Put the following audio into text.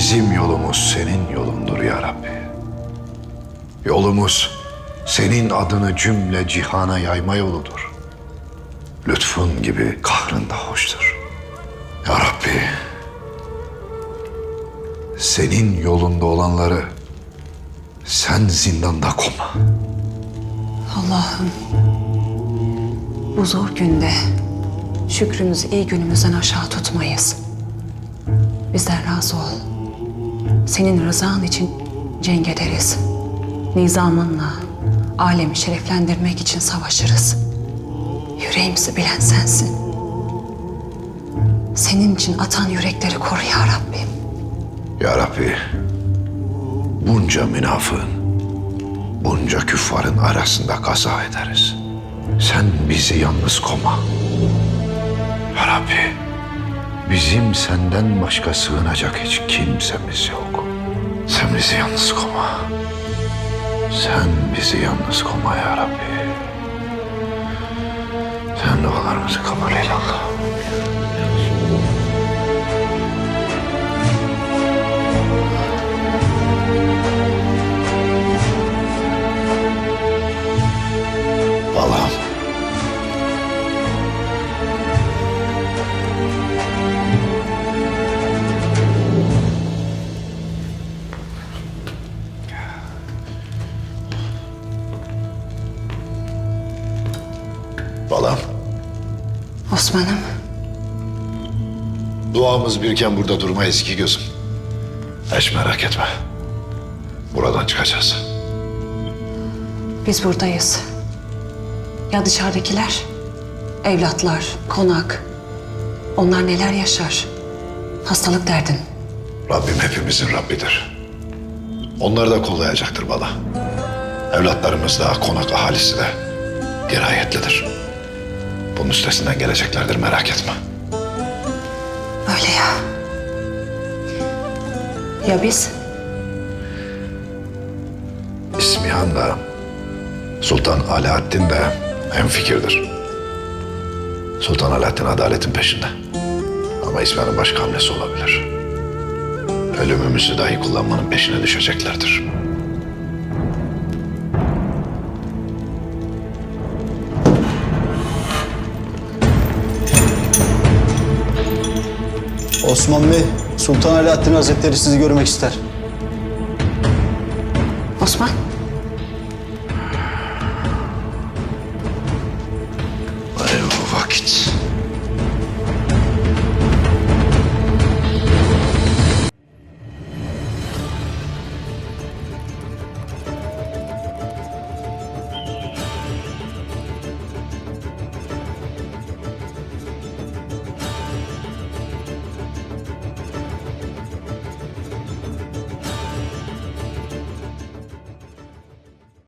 Bizim yolumuz senin yolundur ya Rabbi. Yolumuz senin adını cümle cihana yayma yoludur. Lütfun gibi kahrın da hoştur. Ya Rabbi, senin yolunda olanları sen zindanda koma. Allah'ım bu zor günde şükrümüzü iyi günümüzden aşağı tutmayız. Bizden razı ol. Senin rızan için cenk ederiz. Nizamınla alemi şereflendirmek için savaşırız. Yüreğimizi bilen sensin. Senin için atan yürekleri koru ya Rabbim. Ya Rabbi, bunca münafığın, bunca küffarın arasında kaza ederiz. Sen bizi yalnız koma. Ya Rabbi, bizim senden başka sığınacak hiç kimsemiz yok. Sen bizi yalnız koma. Sen bizi yalnız koma ya Rabbi. Sen dualarımızı kabul eyle Allah'ım. Balam, Osman'ım duamız birken burada durmayız ki gözüm. Hiç merak etme. Buradan çıkacağız. biz buradayız. Ya dışarıdakiler? Evlatlar, konak. Onlar neler yaşar? Hastalık derdin. Rabbim hepimizin Rabbidir. Onları da kollayacaktır bala. Evlatlarımız da, konak ahalisi de dirayetlidir. Bunun üstesinden geleceklerdir merak etme. Öyle ya. Ya biz? İsmihan da, Sultan Alaaddin de hemfikirdir. Sultan Alaaddin adaletin peşinde. Ama İsmihan'ın başka hamlesi olabilir. Ölümümüzü dahi kullanmanın peşine düşeceklerdir. Osman Bey, Sultan Alaaddin Hazretleri sizi görmek ister. Osman?